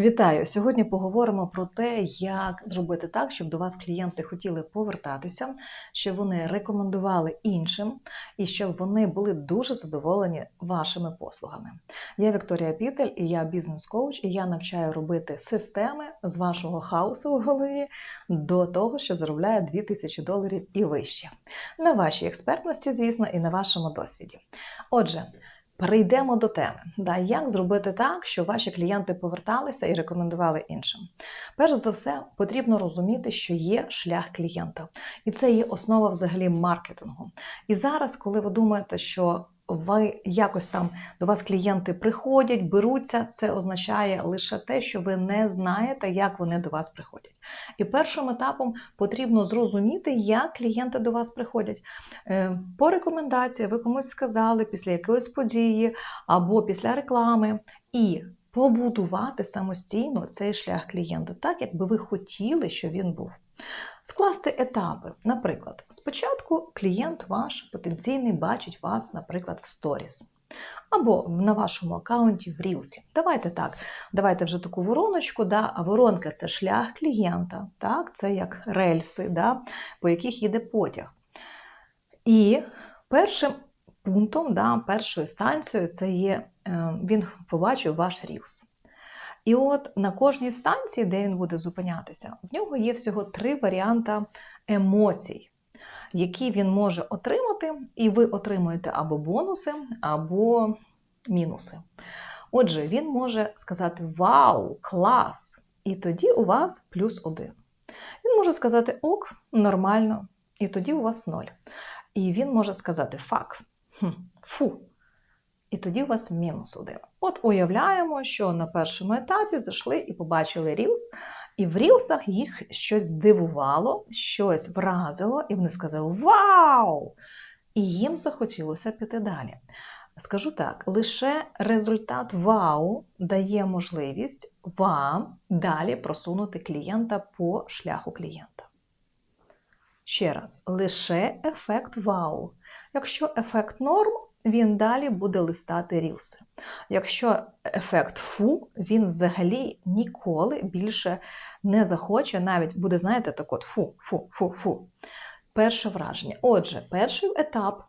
Вітаю! Сьогодні поговоримо про те, як зробити так, щоб до вас клієнти хотіли повертатися, щоб вони рекомендували іншим і щоб вони були дуже задоволені вашими послугами. Я Вікторія Пітель, і я бізнес-коуч, і я навчаю робити системи з вашого хаосу в голові до того, що заробляє 2000 доларів і вище. На вашій експертності, звісно, і на вашому досвіді. Отже. Перейдемо до теми. Да, як зробити так, щоб ваші клієнти поверталися і рекомендували іншим? Перш за все, потрібно розуміти, що є шлях клієнта, і це є основа взагалі маркетингу. І зараз, коли ви думаєте, що ви якось там до вас клієнти приходять, беруться, це означає лише те, що ви не знаєте, як вони до вас приходять. І першим етапом потрібно зрозуміти, як клієнти до вас приходять. Е, По рекомендації ви комусь сказали після якоїсь події або після реклами, і побудувати самостійно цей шлях клієнта, так якби ви хотіли, щоб він був. Скласти етапи. Наприклад, спочатку клієнт ваш потенційний бачить вас, наприклад, в сторіс. Або на вашому аккаунті в Рілсі. Давайте так, давайте вже таку вороночку. Да? А воронка це шлях клієнта, так? це як рельси, да? по яких їде потяг. І першим пунктом, да, першою станцією, це є, е, він побачив ваш Рілс. І от на кожній станції, де він буде зупинятися, в нього є всього три варіанти емоцій, які він може отримати, і ви отримуєте або бонуси, або мінуси. Отже, він може сказати Вау, клас! І тоді у вас плюс один. Він може сказати ок, нормально, і тоді у вас ноль. І він може сказати фак, фу, і тоді у вас мінус один. От уявляємо, що на першому етапі зайшли і побачили Reels, і в Рілсах їх щось здивувало, щось вразило, і вони сказали Вау! І їм захотілося піти далі. Скажу так: лише результат вау дає можливість вам далі просунути клієнта по шляху клієнта. Ще раз, лише ефект вау. Якщо ефект норм, він далі буде листати рілси. Якщо ефект фу, він взагалі ніколи більше не захоче, навіть буде, знаєте, так от фу, фу, фу, фу. Перше враження. Отже, перший етап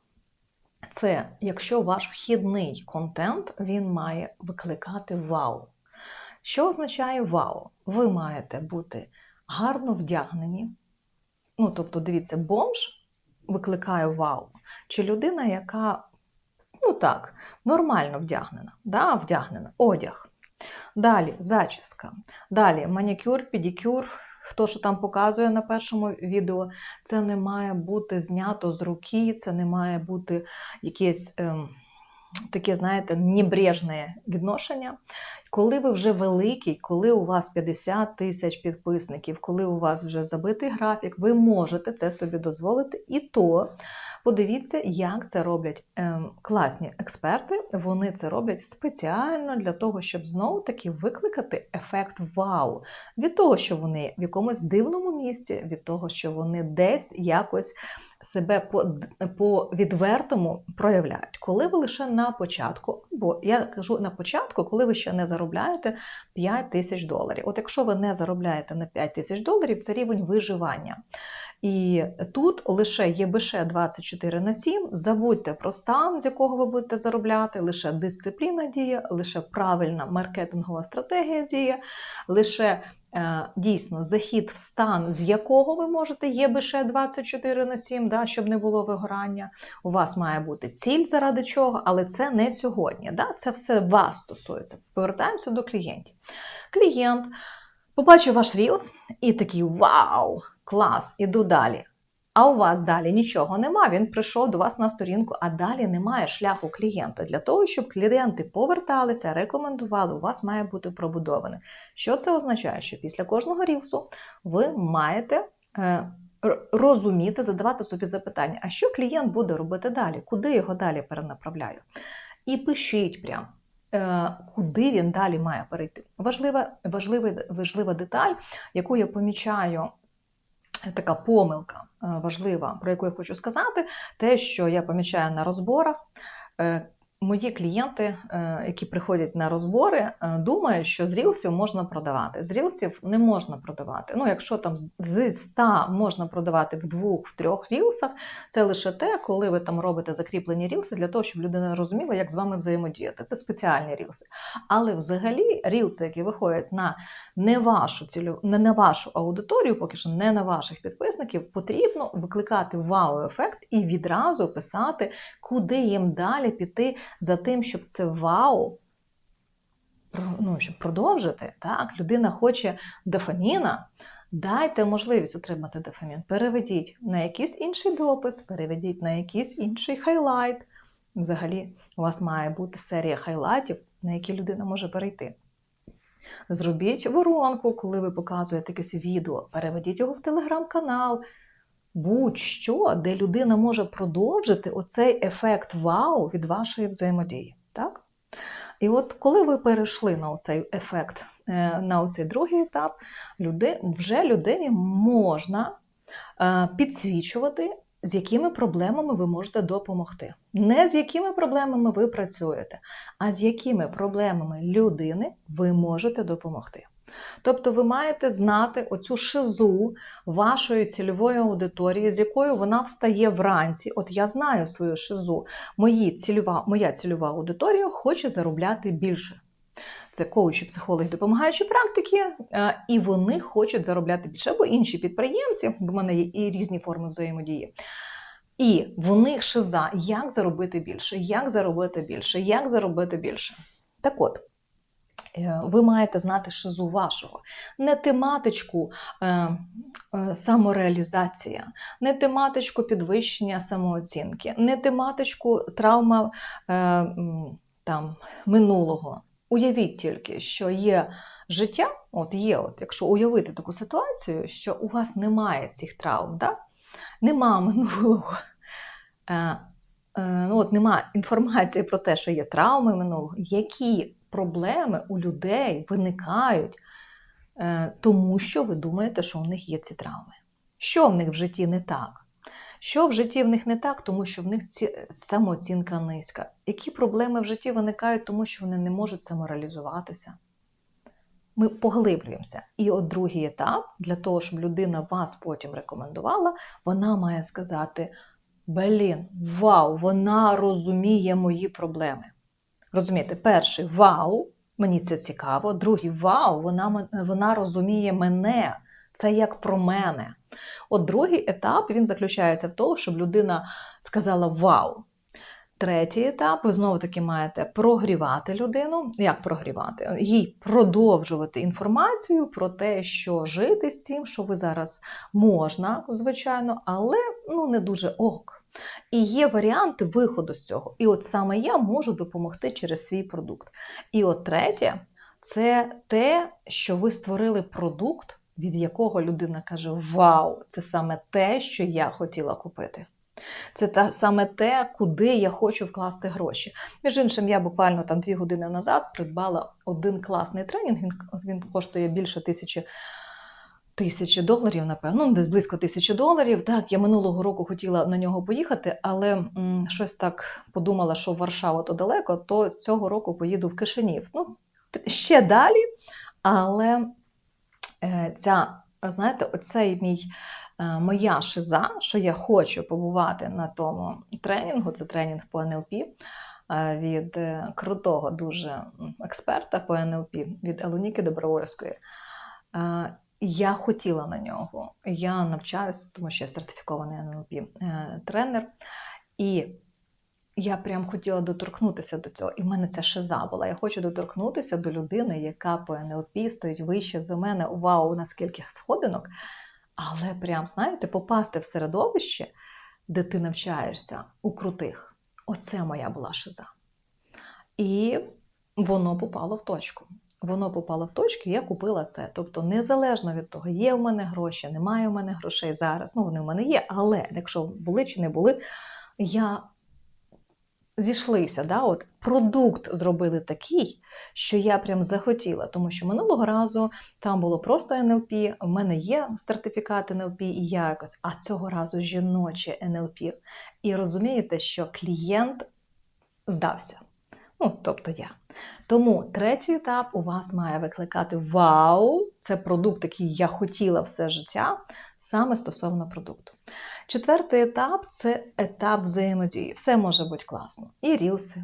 це якщо ваш вхідний контент він має викликати вау. Що означає вау? Ви маєте бути гарно вдягнені. Ну, тобто, дивіться, бомж викликає вау. Чи людина, яка ну так, нормально вдягнена, да, вдягнена, одяг. Далі зачіска. Далі манікюр, педикюр, хто що там показує на першому відео, це не має бути знято з руки, це не має бути якесь. Ем, Таке, знаєте, небрежне відношення. Коли ви вже великий, коли у вас 50 тисяч підписників, коли у вас вже забитий графік, ви можете це собі дозволити. І то подивіться, як це роблять ем, класні експерти. Вони це роблять спеціально для того, щоб знову-таки викликати ефект вау від того, що вони в якомусь дивному місці, від того, що вони десь якось себе по, по відвертому проявляють. Коли ви лише на початку, бо я кажу на початку, коли ви ще не заробляєте 5 тисяч доларів. От якщо ви не заробляєте на 5 тисяч доларів, це рівень виживання. І тут лише ЄБШ 24 на 7, забудьте про стан, з якого ви будете заробляти, лише дисципліна діє, лише правильна маркетингова стратегія діє, лише е, дійсно захід в стан, з якого ви можете ЄБШ 24 на 7, да, щоб не було вигорання. У вас має бути ціль, заради чого, але це не сьогодні. Да? Це все вас стосується. Повертаємося до клієнтів. Клієнт побачив ваш Reels і такий вау! Клас, іду далі. А у вас далі нічого нема. Він прийшов до вас на сторінку, а далі немає шляху клієнта. Для того, щоб клієнти поверталися, рекомендували, у вас має бути пробудоване. Що це означає? Що після кожного рілсу ви маєте е, розуміти, задавати собі запитання, а що клієнт буде робити далі? Куди його далі перенаправляю? І пишіть прям. Е, куди він далі має перейти? Важлива, важлива, важлива деталь, яку я помічаю така помилка е, важлива, про яку я хочу сказати, те, що я помічаю на розборах. Мої клієнти, е, які приходять на розбори, е, думають, що з рілсів можна продавати. З рілсів не можна продавати. Ну, якщо там з 100 можна продавати в двох, в трьох рілсах, це лише те, коли ви там робите закріплені рілси для того, щоб людина розуміла, як з вами взаємодіяти. Це спеціальні рілси. Але взагалі рілси, які виходять на не вашу цілю, не на вашу аудиторію, поки що не на ваших підписників, потрібно викликати вау-ефект і відразу писати, куди їм далі піти за тим, щоб це вау. Ну, щоб продовжити, так, людина хоче дофаміна, дайте можливість отримати дофамін. Переведіть на якийсь інший допис, переведіть на якийсь інший хайлайт. Взагалі, у вас має бути серія хайлайтів, на які людина може перейти. Зробіть воронку, коли ви показуєте якесь відео, переведіть його в телеграм-канал, будь-що, де людина може продовжити оцей ефект вау від вашої взаємодії. Так? І от коли ви перейшли на цей ефект, е, на цей другий етап, люди, вже людині можна е, підсвічувати, з якими проблемами ви можете допомогти. Не з якими проблемами ви працюєте, а з якими проблемами людини ви можете допомогти. Тобто ви маєте знати оцю шизу вашої цільової аудиторії, з якою вона встає вранці. От я знаю свою шизу. Мої цільова, моя цільова аудиторія хоче заробляти більше. Це коучі, психологи, допомагаючі практики, е, і вони хочуть заробляти більше, або інші підприємці, в мене є і різні форми взаємодії. І в них шиза, як заробити більше, як заробити більше, як заробити більше. Так от, ви маєте знати шизу вашого, не тематичку е, е, самореалізація, не тематичку підвищення самооцінки, не тематичку травма е, там, минулого. Уявіть тільки, що є життя, от є, от, якщо уявити таку ситуацію, що у вас немає цих травм, да? нема минулого. Е, е, ну, от нема інформації про те, що є травми минулого, які проблеми у людей виникають, е, тому що ви думаєте, що у них є ці травми. Що в них в житті не так? Що в житті в них не так, тому що в них ці, самооцінка низька. Які проблеми в житті виникають, тому що вони не можуть самореалізуватися? Ми поглиблюємося. І от другий етап, для того, щоб людина вас потім рекомендувала, вона має сказати: Блін, вау, вона розуміє мої проблеми. Розумієте, перший вау, мені це цікаво. Другий вау, вона, вона розуміє мене. Це як про мене. От другий етап він заключається в тому, щоб людина сказала вау. Третій етап, ви знову таки маєте прогрівати людину. Як прогрівати? Їй продовжувати інформацію про те, що жити з цим, що ви зараз можна, звичайно, але ну не дуже ок. І є варіанти виходу з цього. І от саме я можу допомогти через свій продукт. І от третє це те, що ви створили продукт, від якого людина каже: Вау, це саме те, що я хотіла купити. Це та саме те, куди я хочу вкласти гроші. Між іншим, я буквально там дві години назад придбала один класний тренінг. Він, він коштує більше тисячі. Тисячі доларів, напевно, ну, десь близько тисячі доларів. Так, я минулого року хотіла на нього поїхати, але м, щось так подумала, що Варшава то далеко, то цього року поїду в Кишинів. Ну, ще далі, але е, ця, знаєте, оцей мій е, моя шиза, що я хочу побувати на тому тренінгу, це тренінг по НЛП е, від е, крутого дуже експерта по НЛП, від Елоніки Добровольської. Я хотіла на нього. Я навчаюся, тому що я сертифікований НЛП е, тренер. І я прям хотіла доторкнутися до цього. І в мене ця шиза була. Я хочу доторкнутися до людини, яка по НЛП стоїть вище за мене. Вау, наскільки сходинок. Але прям, знаєте, попасти в середовище, де ти навчаєшся у крутих. Оце моя була шиза. І воно попало в точку. Воно попало в точку, я купила це. Тобто, незалежно від того, є в мене гроші, немає в мене грошей зараз. Ну, вони в мене є, але якщо були чи не були, я зійшлися. Да? От продукт зробили такий, що я прям захотіла, тому що минулого разу там було просто НЛП, в мене є сертифікат НЛП, і я якось, а цього разу жіноче НЛП. І розумієте, що клієнт здався. Ну, тобто я. Тому третій етап у вас має викликати вау! Це продукт, який я хотіла все життя, саме стосовно продукту. Четвертий етап це етап взаємодії. Все може бути класно. І рілси,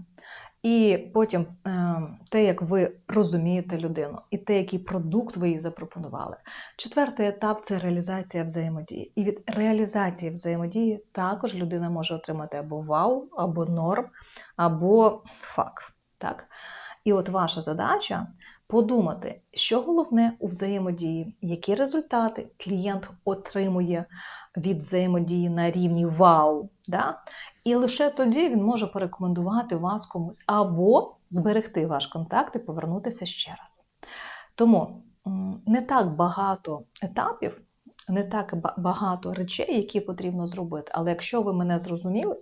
і потім е, те, як ви розумієте людину, і те, який продукт ви їй запропонували. Четвертий етап це реалізація взаємодії. І від реалізації взаємодії також людина може отримати або вау, або норм, або фак. І от ваша задача подумати, що головне у взаємодії, які результати клієнт отримує від взаємодії на рівні вау. Да? І лише тоді він може порекомендувати вас комусь або зберегти ваш контакт і повернутися ще раз. Тому не так багато етапів, не так багато речей, які потрібно зробити. Але якщо ви мене зрозуміли,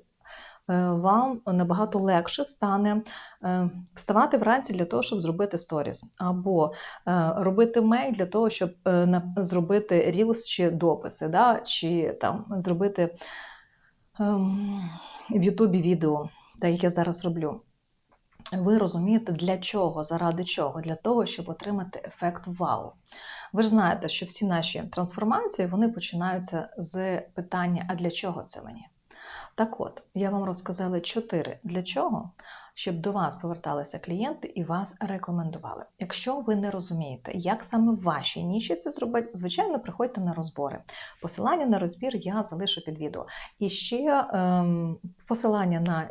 вам набагато легше стане е, вставати вранці для того, щоб зробити сторіс, або е, робити мейл для того, щоб е, зробити рілс чи дописи, да? чи там зробити ем, в Ютубі відео, так як я зараз роблю. Ви розумієте, для чого, заради чого? Для того, щоб отримати ефект вау. Ви ж знаєте, що всі наші трансформації вони починаються з питання: а для чого це мені? Так от, я вам розказала чотири для чого, щоб до вас поверталися клієнти і вас рекомендували. Якщо ви не розумієте, як саме в вашій ніші це зробити, звичайно, приходьте на розбори. Посилання на розбір я залишу під відео. І ще ем, посилання на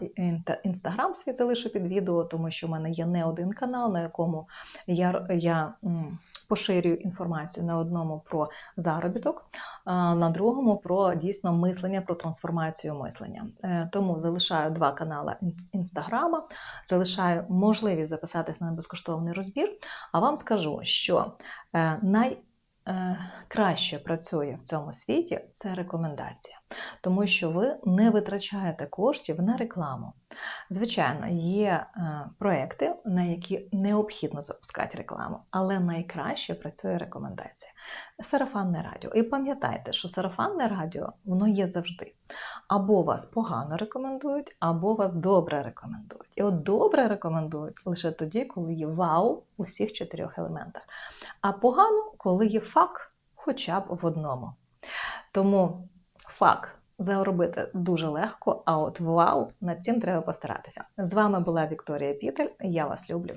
інстаграм свій залишу під відео, тому що в мене є не один канал, на якому я, я м, поширюю інформацію на одному про заробіток, а на другому про дійсно мислення, про трансформацію мислення. Е, Тому залишаю два канали інстаграма, залишаю можливість записатися на безкоштовний розбір. А вам скажу, що е, най краще працює в цьому світі це рекомендація, тому що ви не витрачаєте коштів на рекламу. Звичайно, є е, проекти, на які необхідно запускати рекламу, але найкраще працює рекомендація. Сарафанне радіо. І пам'ятайте, що сарафанне радіо воно є завжди. Або вас погано рекомендують, або вас добре рекомендують. І от добре рекомендують лише тоді, коли є вау у всіх чотирьох елементах. А погано, коли є фак хоча б в одному. Тому фак заробити дуже легко, а от вау, над цим треба постаратися. З вами була Вікторія Пітель. Я вас люблю.